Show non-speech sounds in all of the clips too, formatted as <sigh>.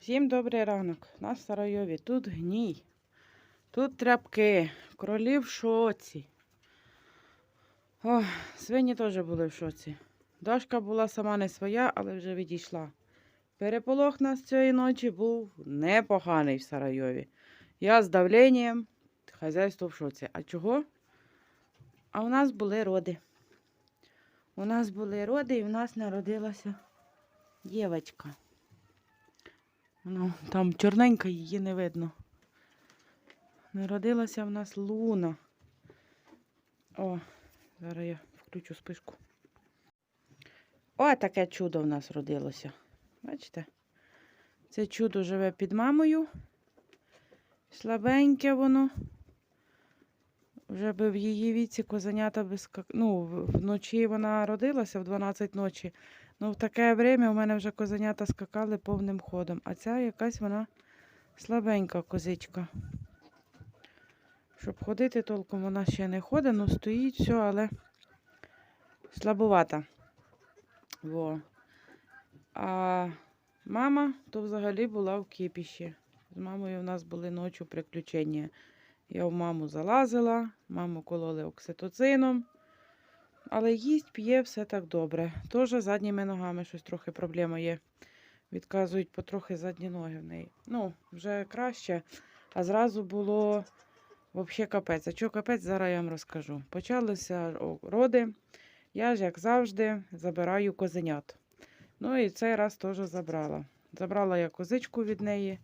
Всім добрий ранок. На Старойові. Тут гній. Тут тряпки. Кролі в шоці. О, свині теж були в шоці. Дошка була сама не своя, але вже відійшла. Переполох нас цієї ночі був непоганий в Сарайові. Я з давленням, хазяйство в шоці. А чого? А у нас були роди. У нас були роди і в нас народилася дівчинка. Ну, там чорненька її не видно. Народилася в нас луна. О, зараз я включу спишку. О, таке чудо в нас родилося. Бачите? Це чудо живе під мамою. Слабеньке воно. Вже би в її віці козенята скак... Ну, вночі вона родилася в 12 ночі. Ну, в таке время у мене вже козенята скакали повним ходом. А ця якась вона слабенька козичка. Щоб ходити толком вона ще не ходить, ну стоїть все, але слабувата. Во. А мама то взагалі була в кипіші. З мамою в нас були ночі приключення. Я в маму залазила, маму кололи окситоцином. Але їсть, п'є, все так добре. Теж задніми ногами щось трохи проблема є. Відказують потрохи задні ноги в неї. Ну, вже краще. А зразу було взагалі капець. А що капець, зараз я вам розкажу. Почалися роди. Я ж, як завжди, забираю козенят. Ну і цей раз теж забрала. Забрала я козичку від неї,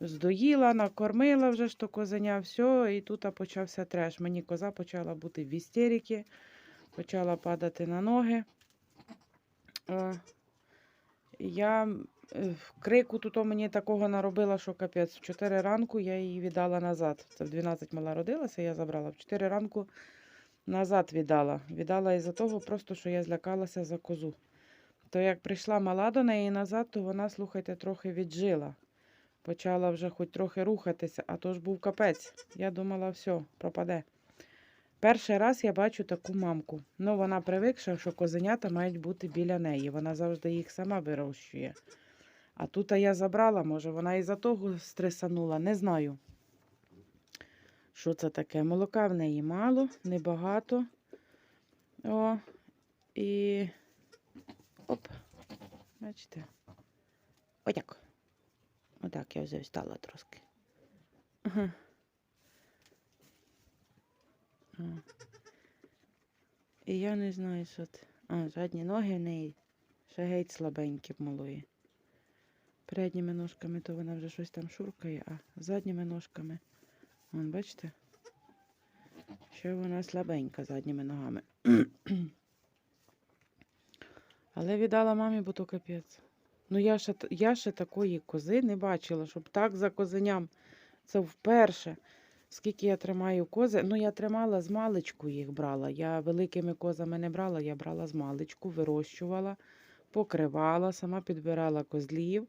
здоїла, накормила вже ж то козеня, все, і тут почався треш. Мені коза почала бути в істерики почала падати на ноги. Е, Я е, крику тут мені такого наробила, що капець. В 4 ранку я її віддала назад. Це в 12 мала родилася, я забрала. В 4 ранку назад віддала. Віддала із-за того, просто що я злякалася за козу. То як прийшла мала до неї назад, то вона, слухайте, трохи віджила. Почала вже хоч трохи рухатися, а то ж був капець. Я думала, все, пропаде. Перший раз я бачу таку мамку. Ну, вона привикша, що козенята мають бути біля неї. Вона завжди їх сама вирощує. А тут я забрала, може, вона із-за того стресанула, не знаю. Що це таке? Молока в неї мало, небагато. О, і. Оп. Бачите? Отак. Отак я вже встала трошки. Ага. О. І я не знаю, що. А, задні ноги в неї ще геть слабенькі малої. Передніми ножками то вона вже щось там шуркає, а задніми ножками. Вон, бачите? Ще вона слабенька задніми ногами. <clears throat> Але віддала мамі, бо то капець. Ну, я ще, я ще такої кози не бачила, щоб так за козеням. Це вперше. Скільки я тримаю кози, ну я тримала з маличку їх брала. Я великими козами не брала, я брала з маличку, вирощувала, покривала, сама підбирала козлів.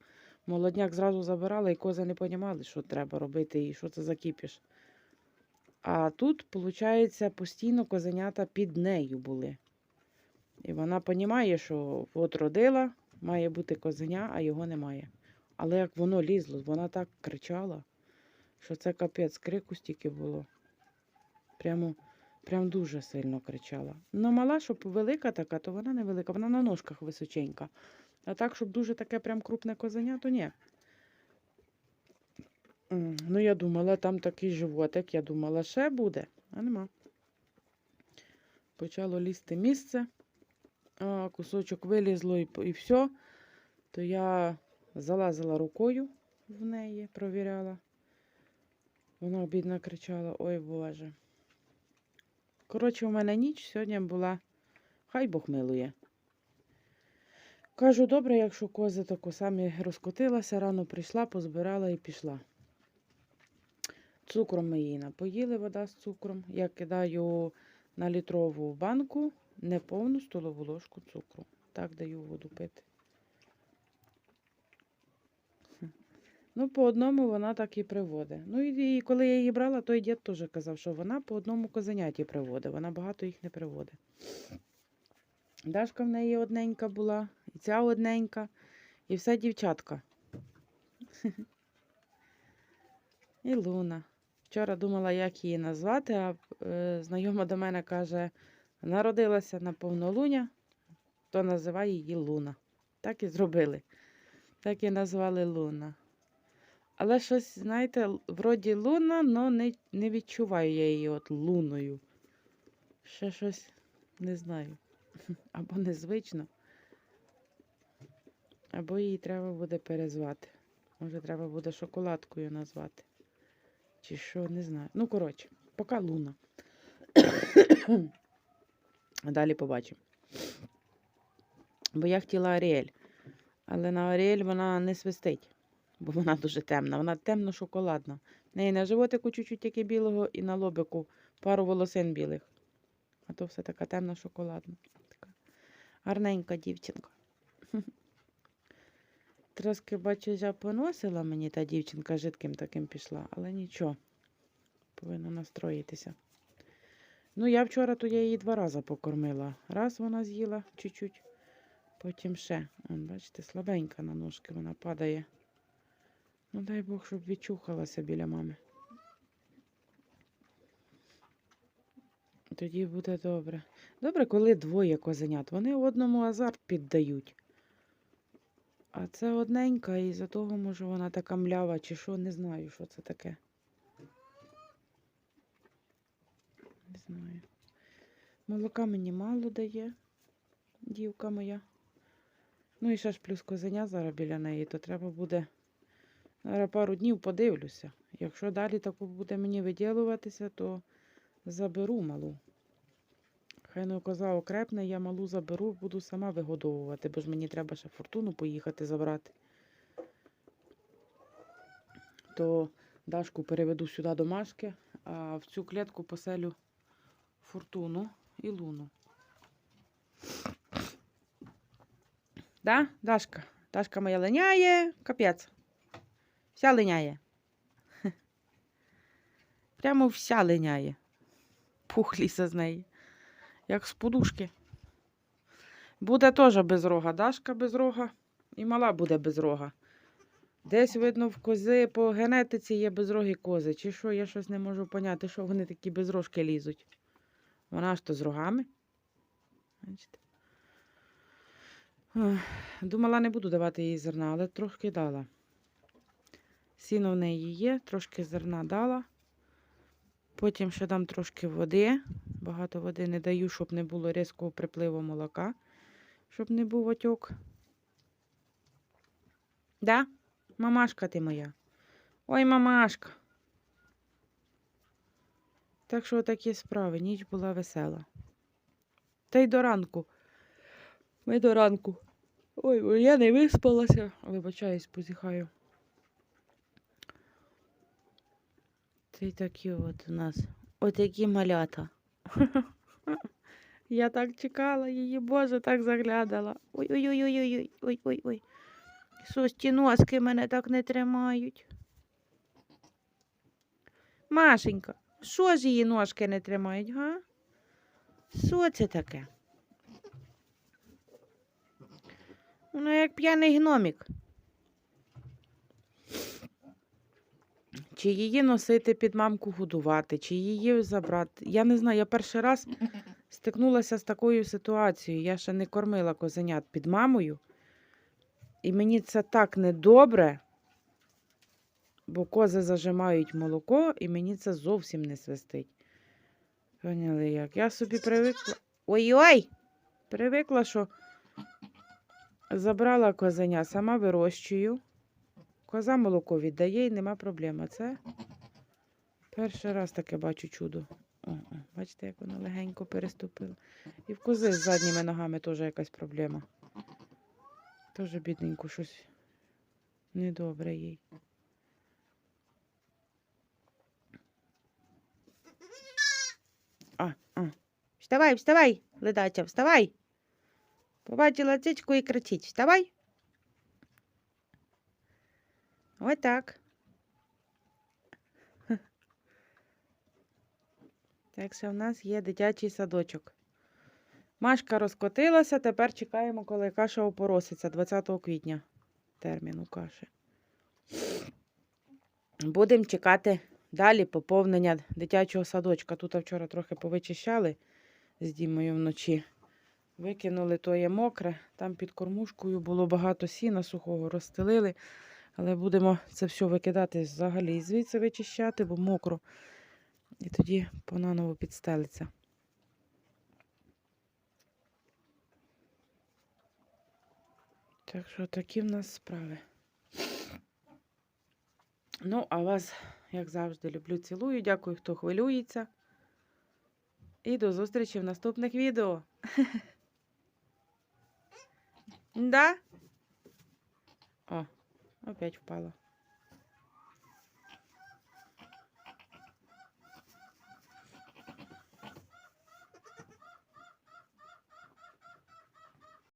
Молодняк зразу забирала, і кози не понімали, що треба робити і що це за кіпіш. А тут, виходить, постійно козенята під нею були. І вона понімає, що от родила, має бути козеня, а його немає. Але як воно лізло, вона так кричала що це капець, крику стільки було. Прямо, прям дуже сильно кричала. Ну, мала, щоб велика така, то вона не вона на ножках височенька. А так, щоб дуже таке прям крупне козеня, то ні. Ну, я думала, там такий животик, я думала, ще буде, а нема. Почало лізти місце, а кусочок вилізло і, і все. То я залазила рукою в неї, провіряла. Вона бідна кричала, ой Боже. Коротше, у мене ніч сьогодні була, хай Бог милує. Кажу, добре, якщо кози тако самі розкотилася, рано прийшла, позбирала і пішла. Цукром ми її напоїли, вода з цукром. Я кидаю на літрову банку неповну столову ложку цукру. Так даю воду пити. Ну, по одному вона так і приводить. Ну, і, коли я її брала, той дід теж казав, що вона по одному козеняті приводить. Вона багато їх не приводить. Дашка в неї одненька була, і ця одненька, і вся дівчатка. І Луна. Вчора думала, як її назвати, а е, знайома до мене каже, народилася на повнолуння, то називай її Луна. Так і зробили. Так і назвали Луна. Але щось, знаєте, вроді Луна, але не, не відчуваю я її от луною. Ще щось не знаю. <laughs> Або незвично. Або її треба буде перезвати. Може, треба буде шоколадкою назвати. Чи що, не знаю. Ну, коротше, поки луна. А <coughs> далі побачимо. Бо я хотіла Аріель. Але на Аріель вона не свистить, бо вона дуже темна. Вона темно-шоколадна. В неї на животику чуть-чуть тільки білого і на лобику пару волосин білих. А то все така темно-шоколадна. Така гарненька дівчинка. <laughs> Трошки, бачу, я поносила мені та дівчинка жидким таким пішла, але нічого. Повинна настроїтися. Ну, я вчора то я її два рази покормила. Раз вона з'їла чуть-чуть, потім ще. Вон, бачите, слабенька на ножки вона падає. Ну, дай Бог, щоб відчухалася біля мами. Тоді буде добре. Добре, коли двоє козенят. Вони одному азарт піддають. А це одненька, і за того, може, вона така млява, чи що, не знаю, що це таке. Не знаю. Молока мені мало дає, дівка моя. Ну і ще ж плюс козеня зараз біля неї, то треба буде. Зараз пару днів подивлюся. Якщо далі таку буде мені виділуватися, то заберу малу. Хай не коза окрепне, я малу заберу, буду сама вигодовувати, бо ж мені треба ще фортуну поїхати забрати. То Дашку переведу сюди до Машки, а в цю клітку поселю фортуну і луну. Да, Дашка? Дашка моя линяє, капець. Вся линяє. <laughs> Прямо вся линяє. Пух ліса з неї. Як з подушки. Буде теж без рога. Дашка без рога і мала буде без рога. Десь, видно, в кози по генетиці є безрогі кози. Чи що, я щось не можу поняти, що вони такі безрожки лізуть. Вона ж то з рогами. Думала, не буду давати їй зерна, але трошки дала. Сіно в неї є, трошки зерна дала. Потім ще дам трошки води. Багато води не даю, щоб не було різкого припливу молока, щоб не був отьок. Да? Мамашка ти моя. Ой, мамашка. Так що такі справи. Ніч була весела. Та й до ранку. Ми до ранку. Ой, я не виспалася. Вибачаюсь, позіхаю. Й такі от у нас. Отакі малята. <laughs> Я так чекала її, Боже, так заглядала. Ой-ой-ой. Щось ті носки мене так не тримають. Машенька, що ж її ножки не тримають, га? Що це таке? Воно як п'яний гномік. Чи її носити під мамку годувати, чи її забрати. Я не знаю, я перший раз <laughs> стикнулася з такою ситуацією. Я ще не кормила козенят під мамою. І мені це так недобре, бо кози зажимають молоко, і мені це зовсім не свистить. Поняли як? Я собі привикла. Ой-ой! Привикла, що забрала козеня, сама вирощую. Коза молоко віддає і нема проблем. Це перший раз таке бачу чудо. Бачите, як воно легенько переступило. І в кози з задніми ногами теж якась проблема. Теж бідненько щось недобре їй. А, а. Вставай, вставай, ледача, вставай. Побачила цицьку і кричить. Вставай. Ось так. <laughs> Так що в нас є дитячий садочок. Машка розкотилася, тепер чекаємо, коли каша опороситься 20 квітня. Термін у каші. Будемо чекати далі поповнення дитячого садочка. Тут вчора трохи повичищали з Дімою вночі. Викинули то є мокре. Там під кормушкою було багато сіна сухого, розстелили. Але будемо це все викидати взагалі звідси вичищати, бо мокро. І тоді понаново підстелиться. Так що такі в нас справи. Ну, а вас, як завжди, люблю, цілую. Дякую, хто хвилюється. І до зустрічі в наступних відео. <laughs> Да? О, опять впала.